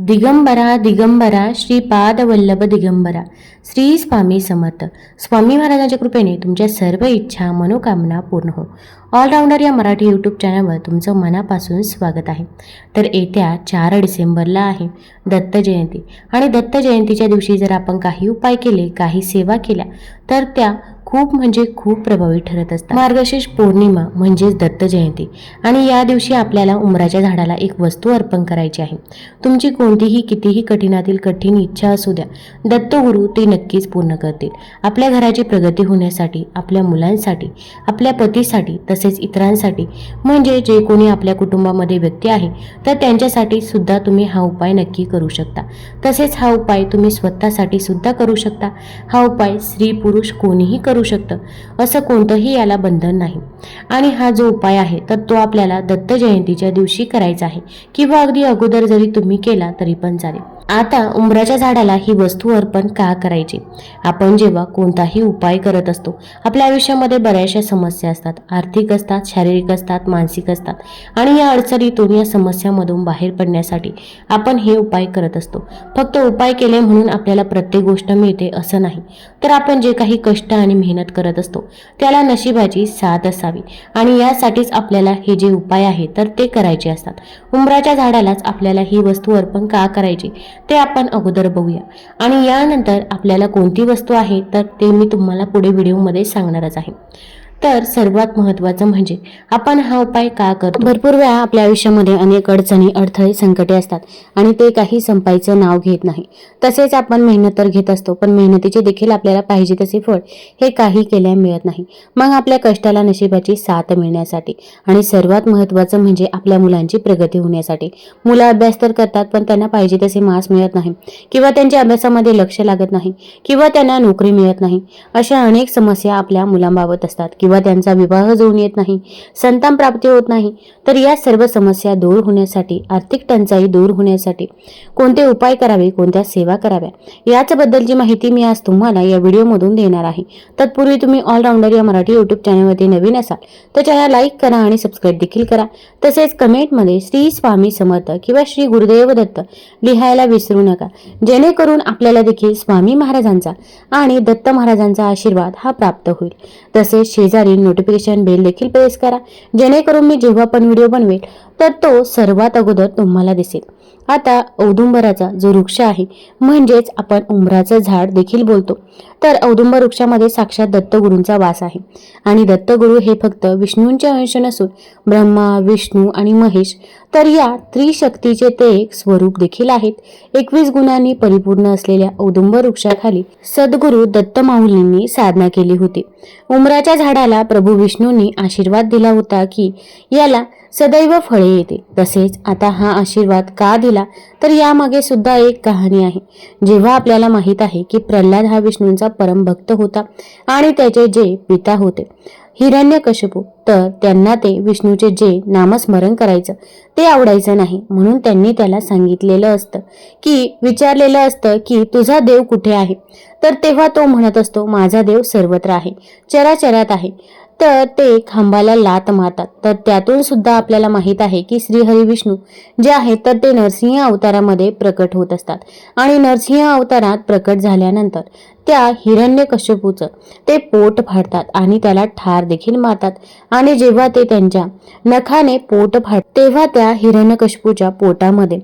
दिगंबरा दिगंबरा श्रीपादवल्लभ दिगंबरा. श्री स्वामी समर्थ. स्वामी महाराजांच्या कृपेने तुमच्या सर्व इच्छा मनोकामना पूर्ण हो. ऑलराऊंडर या मराठी यूट्यूब चॅनलवर तुमचं मनापासून स्वागत आहे. तर येत्या चार डिसेंबरला आहे दत्त जयंती. आणि दत्त जयंतीच्या दिवशी जर आपण काही उपाय केले काही सेवा केल्या तर त्या खूप म्हणजे खूप प्रभावी ठरत असतात. मार्गशीर्ष पौर्णिमा म्हणजेच दत्त जयंती. आणि या दिवशी आपल्याला उमराच्या झाडाला एक वस्तू अर्पण करायची आहे. तुमची कोणतीही कितीही कठीणातील कठीण इच्छा असू द्या दत्तगुरू ती नक्कीच पूर्ण करतील. आपल्या घराची प्रगती होण्यासाठी आपल्या मुलांसाठी आपल्या पतीसाठी तसेच इतरांसाठी म्हणजे जे कोणी आपल्या कुटुंबामध्ये व्यक्ती आहे तर त्यांच्यासाठी सुद्धा तुम्ही हा उपाय नक्की करू शकता. तसेच हा उपाय तुम्ही स्वतःसाठी सुद्धा करू शकता. हा उपाय स्त्री पुरुष कोणीही करू शकतं. असं कोणतंही याला बंधन नाही. आणि हा जो उपाय आहे तर तो आपल्याला दत्त जयंतीच्या दिवशी करायचा आहे. किंवा अगदी अगोदर जरी तुम्ही केला तरी पण चालेल. आता उंबराच्या झाडाला ही वस्तू अर्पण का करायची? आपण जेव्हा कोणताही उपाय करत असतो आपल्या आयुष्यामध्ये बऱ्याचशा समस्या असतात. आर्थिक असतात शारीरिक असतात मानसिक असतात. आणि या अडचणीतून या समस्यामधून बाहेर पडण्यासाठी आपण हे उपाय करत असतो. फक्त उपाय केले म्हणून आपल्याला प्रत्येक गोष्ट मिळते असं नाही. तर आपण जे काही कष्ट आणि मेहनत करत असतो त्याला नशिबाची साथ असावी. आणि यासाठीच आपल्याला हे जे उपाय आहे तर ते करायचे असतात. उंबराच्या झाडालाच आपल्याला ही वस्तू अर्पण का करायची? ते आपण अगोदर बघूया. आणि यानंतर आपल्याला कोणती वस्तू आहे तर ते मी तुम्हाला पुढे व्हिडिओमध्ये सांगणारच आहे. तर सर्वात महत्त्वाचं म्हणजे आपण हा उपाय का करतो? भरपूर वेळा आपल्या आयुष्यामध्ये अनेक अडचणी अडथळे संकटे असतात आणि ते काही संपायचं नाव घेत नाही. तसेच आपण मेहनत तर घेत असतो पण मेहनतीचे देखील आपल्याला पाहिजे तसे फळ हे काही केल्या मिळत नाही. मग आपल्या कष्टाला नशिबाची साथ मिळण्यासाठी आणि सर्वात महत्त्वाचं म्हणजे आपल्या मुलांची प्रगती होण्यासाठी. मुलं अभ्यास तर करतात पण त्यांना पाहिजे तसे मास मिळत नाही किंवा त्यांच्या अभ्यासामध्ये लक्ष लागत नाही किंवा त्यांना नोकरी मिळत नाही. अशा अनेक समस्या आपल्या मुलांबाबत असतात किंवा त्यांचा विवाह जुळून येत नाही संतान प्राप्ती होत नाही तर या सर्व समस्या दूर होण्यासाठी आर्थिक टंचाई दूर होण्यासाठी कोणते उपाय करावे कोणत्या सेवा कराव्या याचबद्दलची माहिती मी आज तुम्हाला या व्हिडिओमधून देणार आहे. तत्पूर्वी तुम्ही ऑलराऊंडर या मराठी यूट्यूब चॅनलवरती नवीन असाल तर चॅनल लाईक करा आणि सबस्क्राईब देखील करा. तसेच कमेंटमध्ये श्री स्वामी समर्थ किंवा श्री गुरुदेव दत्त लिहायला विसरू नका. जेणेकरून आपल्याला देखील स्वामी महाराजांचा आणि दत्त महाराजांचा आशीर्वाद हा प्राप्त होईल. तसेच शेजारी नोटिफिकेशन बेल देखील प्रेस करा. जेणेकरून मी जेव्हा पण व्हिडिओ बनवेल तर तो सर्वात अगोदर तुम्हाला दिसेल. आता औदुंबराचा जो वृक्ष आहे म्हणजेच आपण उंबराचं झाड देखील बोलतो. तर औदुंबर वृक्षामध्ये साक्षात दत्तगुरूंचा वास आहे. आणि दत्तगुरू हे फक्त विष्णूंचे अंश नसून ब्रह्मा विष्णू आणि महेश तर या त्रिशक्तीचे ते एक स्वरूप देखील आहेत. एकवीस गुणांनी परिपूर्ण असलेल्या औदुंबर वृक्षाखाली सद्गुरू दत्त माऊलींनी साधना केली होती. उमराच्या झाडाला प्रभू विष्णूंनी आशीर्वाद दिला होता की याला सदैव फळे येते. तसेच आता हा आशीर्वाद का दिला? तर यामागे सुद्धा एक कहाणी आहे. जेव्हा आपल्याला माहीत आहे की प्रल्हाद हा विष्णूंचा परमभक्त होता आणि त्याचे जे पिता होते हिरण्यकशिपू तर त्यांना ते विष्णूचे जे नामस्मरण करायचं ते आवडायचं नाही. म्हणून त्यांनी त्याला सांगितलेलं असतं की विचारलेलं असतं की तुझा देव कुठे आहे? तर तेव्हा तो म्हणत असतो माझा देव सर्वत्र आहे. चराचरात आहे. तर ते खांबाला लात मारतात. तर त्यातून सुद्धा आपल्याला माहीत आहे की श्रीहरी विष्णू जे आहेत तर ते नरसिंह अवतारामध्ये प्रकट होत असतात. आणि नरसिंह अवतारात प्रकट झाल्यानंतर त्या हिरण्यकश्यपूचं. ते पोट फाडतात आणि त्याला ठार देखील मारतात. आणि जेव्हा ते त्यांच्या नखाने पोट फाड तेव्हा त्या हिरण्यकश्यपूच्या पोटामध्ये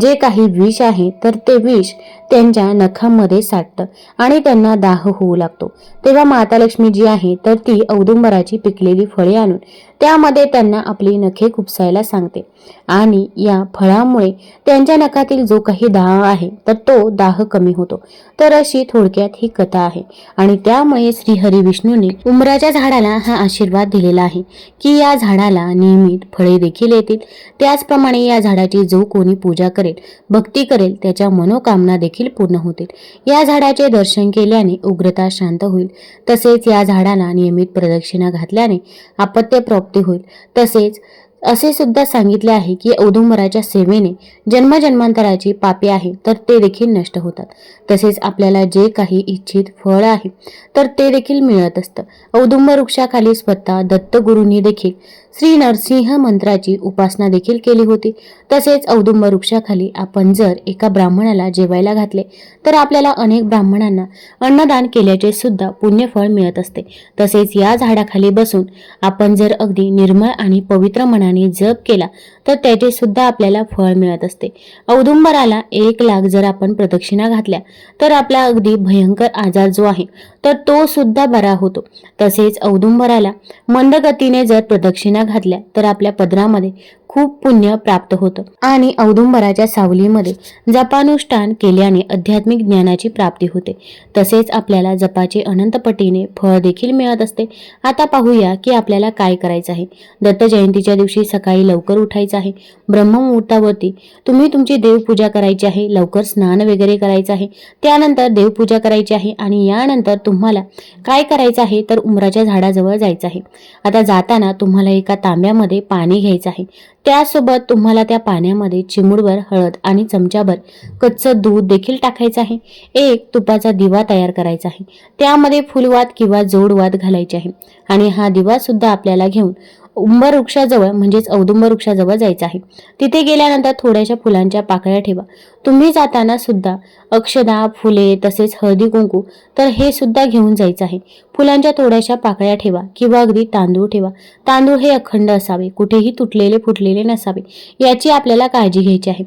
जे काही विष आहे तर ते विष त्यांच्या नखामध्ये साठतं आणि त्यांना दाह होऊ लागतो. तेव्हा माता लक्ष्मी जी आहे तर ती औदुंबराची पिकलेली फळे आणून त्यामध्ये त्यांना आपली नखे खुपसायला सांगते. आणि या फळामुळे त्यांच्या नखातील जो काही दाह आहे तर तो दाह कमी होतो. तर अशी थोडक्यात ही कथा आहे. आणि त्यामुळे श्रीहरी विष्णूंनी उमराच्या झाडाला हा आशीर्वाद दिलेला आहे की या झाडाला नियमित फळे देखील येतील. त्याचप्रमाणे या झाडाची जो कोणी पूजा करेल भक्ती करेल त्याच्या मनोकामना देखील पूर्ण होतील. या झाडाचे दर्शन केल्याने उग्रता शांत होईल. तसेच या झाडाला नियमित प्रदक्षिणा घातल्याने अपत्य प्राप्ती होईल. तसेच असे सुद्धा सांगितले आहे की औदुंबराच्या सेवेने जन्मजन्मांतराची पापे आहे तर ते देखील नष्ट होतात. तसेच आपल्याला जे काही इच्छित फळ आहे तर ते देखील मिळत असतं. औदुंबर वृक्षाखाली स्वतः दत्तगुरूंनी देखील श्री नरसिंह मंत्राची उपासना देखील केली होती. तसेच औदुंबर वृक्षाखाली आपण जर एका ब्राह्मणाला जेवायला घातले तर आपल्याला अनेक ब्राह्मणांना अन्नदान केल्याचे सुद्धा पुण्यफळ मिळत असते. तसेच या झाडाखाली बसून आपण जर अगदी निर्मळ आणि पवित्र मनाने जप केला तर त्याचे सुद्धा आपल्याला फळ मिळत असते. औदुंबराला एक लाख जर आपण प्रदक्षिणा घातल्या तर आपला अगदी भयंकर आजार जो आहे तर तो सुद्धा बरा होतो. तसेच औदुंबराला मंदगतीने जर प्रदक्षिणा घातल्या तर आपल्या पदरामध्ये खूप पुण्य प्राप्त होतं. आणि औदुंबराच्या सावलीमध्ये जपानुष्ठान केल्याने आध्यात्मिक ज्ञानाची प्राप्ती होते. तसेच आपल्याला जपाचे अनंतपटीने फळ देखील मिळत असते. आता पाहूया की आपल्याला काय करायचं आहे. दत्त जयंतीच्या दिवशी सकाळी लवकर उठायचं आहे. ब्रह्ममुहूर्तावरती तुम्ही तुमची देवपूजा करायची आहे. लवकर स्नान वगैरे करायचं आहे. त्यानंतर देवपूजा करायची आहे आणि यानंतर तुम्हाला काय करायचं आहे तर उमराच्या झाडाजवळ जायचं आहे. आता जाताना तुम्हाला एका तांब्यामध्ये पाणी घ्यायचं आहे. त्यासोबत तुम्हाला त्या पाण्यामध्ये चिमूडभर हळद आणि चमच्याभर कच्चं दूध देखील टाकायचं आहे. एक तुपाचा दिवा तयार करायचा आहे. त्यामध्ये फुलवात किंवा जोडवात घालायचे आहे. आणि हा दिवा सुद्धा आपल्याला घेऊन उंबर वृक्षाजवळ म्हणजेच औदुंबर वृक्षाजवळ जायचं आहे. तिथे गेल्यानंतर थोड्याशा फुलांच्या पाकळ्या ठेवा. तुम्ही जाताना सुद्धा अक्षदा फुले तसेच हळदी कुंकू तर हे सुद्धा घेऊन जायचं आहे. फुलांच्या थोड्याशा पाकळ्या ठेवा किंवा अगदी तांदूळ ठेवा. तांदूळ हे अखंड असावे. कुठेही तुटलेले फुटलेले नसावे. याची आपल्याला काळजी घ्यायची आहे.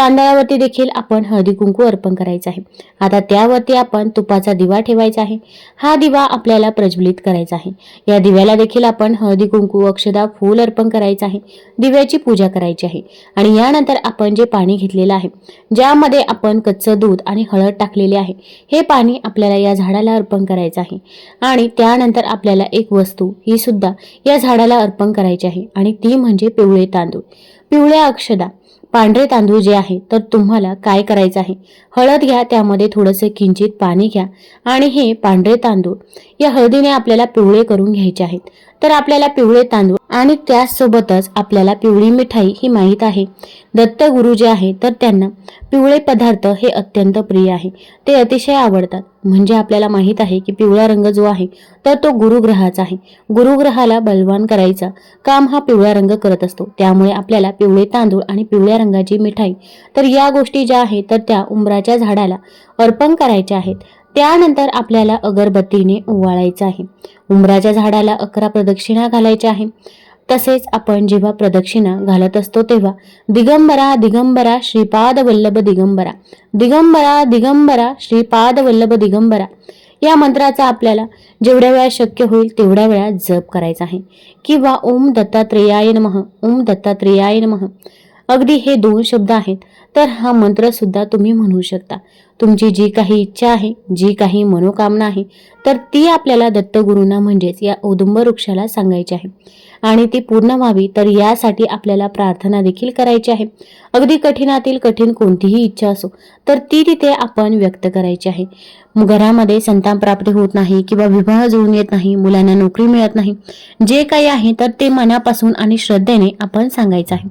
तांदळावरती देखील आपण हळदी कुंकू अर्पण करायचं आहे. आता त्यावरती आपण तुपाचा दिवा ठेवायचा आहे. हा दिवा आपल्याला प्रज्वलित करायचा आहे. या दिव्याला देखील आपण हळदी कुंकू अक्षदा फूल अर्पण करायचं आहे. दिव्याची पूजा करायची आहे. आणि यानंतर आपण जे पाणी घेतलेलं आहे ज्यामध्ये आपण कच्चं दूध आणि हळद टाकलेले आहे हे पाणी आपल्याला या झाडाला अर्पण करायचं आहे. आणि त्यानंतर आपल्याला एक वस्तू ही सुद्धा या झाडाला अर्पण करायची आहे. आणि ती म्हणजे पिवळे तांदूळ. पिवळ्या अक्षदा. पांढरे तांदूळ जे आहे तर तुम्हाला काय करायचं आहे? हळद घ्या त्यामध्ये थोडंसं किंचित पाणी घ्या. आणि हे पांढरे तांदूळ या हळदीने आपल्याला पिवळे करून घ्यायचे आहेत. तर आपल्याला पिवळे तांदूळ आणि त्यासोबतच आपल्याला पिवळी मिठाई ही माहीत आहे. दत्त गुरु जे आहे तर त्यांना पिवळे पदार्थ हे अत्यंत प्रिय आहे. ते अतिशय आवडतात. म्हणजे आपल्याला माहीत आहे की पिवळा रंग जो आहे तर तो गुरुग्रहाचा आहे. गुरुग्रहाला बलवान करायचा काम हा पिवळा रंग करत असतो. त्यामुळे आपल्याला पिवळे तांदूळ आणि पिवळ्या रंगाची मिठाई तर या गोष्टी ज्या आहेत तर त्या उंबराच्या झाडाला अर्पण करायच्या आहेत. त्यानंतर आपल्याला अगरबत्तीने ओवाळायचं आहे. उंबराच्या झाडाला अकरा प्रदक्षिणा घालायच्या आहे. तसेच आपण जेव्हा प्रदक्षिणा घालत असतो तेव्हा दिगंबरा दिगंबरा श्रीपाद वल्लभ दिगंबरा दिगंबरा दिगंबरा श्रीपाद वल्लभ दिगंबरा या मंत्राचा आपल्याला जेवढ्या वेळा शक्य होईल तेवढ्या वेळा जप करायचा आहे. किंवा ओम दत्तात्रेयाय नमः ओम दत्तात्रेयाय नमः. अगदी हे दोन शब्द आहेत. तर हा मंत्र सुद्धा तुम्ही म्हणू शकता. तुमची जी काही इच्छा आहे जी काही मनोकामना आहे तर ती आपल्याला दत्तगुरूंना म्हणजेच या औदुंबर वृक्षाला सांगायची आहे. आणि ती पूर्ण व्हावी तर यासाठी आपल्याला प्रार्थना देखील करायची आहे. अगदी कठीणातील कठीण कोणतीही इच्छा असो तर ती तिथे आपण व्यक्त करायची आहे. घरामध्ये संतान प्राप्ती होत नाही किंवा विवाह जुळून येत नाही मुलांना नोकरी मिळत नाही जे काही आहे तर ते मनापासून आणि श्रद्धेने आपण सांगायचं आहे.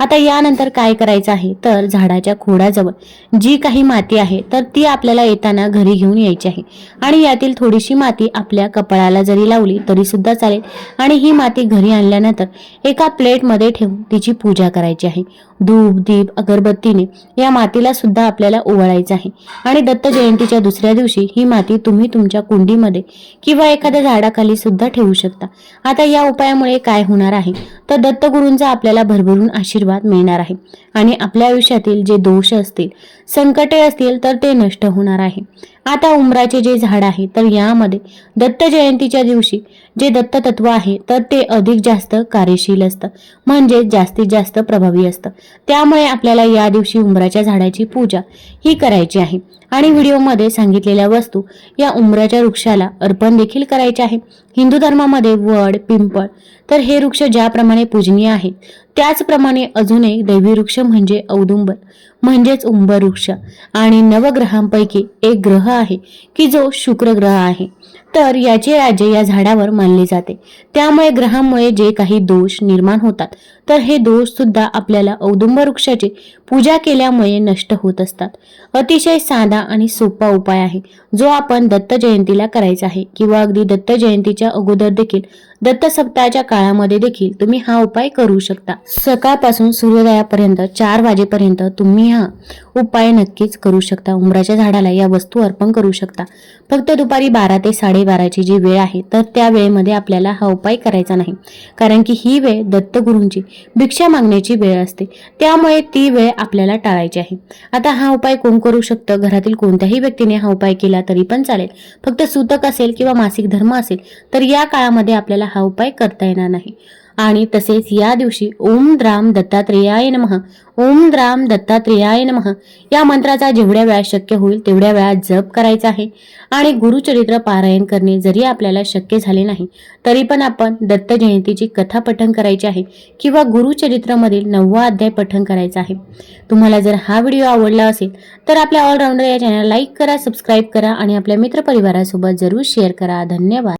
आता यानंतर काय करायचं आहे? तर झाडाच्या खोडाजवळ जी काही माती आहे तर ती आपल्याला येताना घरी घेऊन यायची आहे. आणि यातील थोडीशी माती आपल्या कपाळाला जरी लावली तरी सुद्धा चालेल. आणि ही माती घरी आणल्यानंतर एका प्लेटमध्ये ठेवून तिची पूजा करायची आहे. धूप दीप अगरबत्तीने या मातीला सुद्धा आपल्याला ओवाळायचं आहे. आणि दत्त जयंतीच्या दुसऱ्या दिवशी ही माती तुम्ही तुमच्या कुंडीमध्ये किंवा एखाद्या झाडाखाली सुद्धा ठेवू शकता. आता या उपायामुळे काय होणार आहे? तर दत्तगुरूंचा आपल्याला भरभरून आशीर्वाद मिळणार आहे. आणि आपल्या आयुष्यात आयुष्यातील जे दोष असतील संकटे असतील तर ते नष्ट होणार आहे. आता उमराचे जे झाड आहे तर यामध्ये दत्त जयंतीच्या दिवशी जे दत्त तत्व आहे तर ते अधिक जास्त कार्यशील असतं. म्हणजे जास्तीत जास्त प्रभावी असतं. त्यामुळे आपल्याला या दिवशी उंबराच्या झाडाची पूजा ही करायची आहे. आणि व्हिडिओमध्ये सांगितलेल्या वस्तू या उंबराच्या वृक्षाला अर्पण देखील करायचे आहे. हिंदू धर्मामध्ये वड पिंपळ तर हे वृक्ष ज्याप्रमाणे पूजनीय आहेत त्याचप्रमाणे अजून एक दैवी वृक्ष म्हणजे औदुंबर. म्हणजेच उंबरवृक्ष आणि नवग्रहांपैकी एक ग्रह आहे की जो शुक्र ग्रह आहे. तर याचे राज्य या झाडावर मानले जाते. त्यामुळे ग्रहांमुळे जे काही दोष निर्माण होतात तर हे दोष सुद्धा आपल्याला औदुंब वृक्षाची पूजा केल्यामुळे नष्ट होत असतात. अतिशय साधा आणि सोपा उपाय आहे. जो आपण दत्त जयंतीला करायचा आहे किंवा अगदी दत्त जयंतीच्या अगोदर देखील दत्त सप्ताहाच्या काळामध्ये देखील तुम्ही हा उपाय करू शकता. सकाळपासून सूर्योदयापर्यंत चार वाजेपर्यंत तुम्ही हा उपाय नक्कीच करू शकता. उंबराच्या झाडाला या वस्तू अर्पण करू शकता. फक्त दुपारी बारा ते साडेबाराची जी वेळ आहे तर त्या वेळेमध्ये आपल्याला हा उपाय करायचा नाही. कारण की ही वेळ दत्तगुरूंची भिक्षा मागण्याची वेळ असते. त्यामुळे ती वेळ आपल्याला टाळायची आहे. आता हा उपाय कोण करू शकतं? घरातील कोणत्याही व्यक्तीने हा उपाय केला तरी पण चालेल. फक्त सूतक असेल किंवा मासिक धर्म असेल तर या काळामध्ये आपल्याला हा उपाय करता येणार नाही. आणि तसेच या दिवशी ओम द्राम दत्तात्रेयाय नमः. ओम द्राम दत्तात्रेयाय नमः. या मंत्राचा जेवढ्या वेळा शक्य होईल तेवढ्या वेळा जप करायचा आहे. आणि गुरुचरित्र पारायण करणे जरी आपल्याला शक्य झाले नाही तरी पण आपण दत्त जयंतीची कथा पठण करायची आहे किंवा गुरुचरित्रमधील नववा अध्याय पठण करायचा आहे. तुम्हाला जर हा व्हिडिओ आवडला असेल तर आपल्या ऑलराऊंडर या चॅनल लाईक करा सबस्क्राईब करा आणि आपल्या मित्रपरिवारासोबत जरूर शेअर करा. धन्यवाद.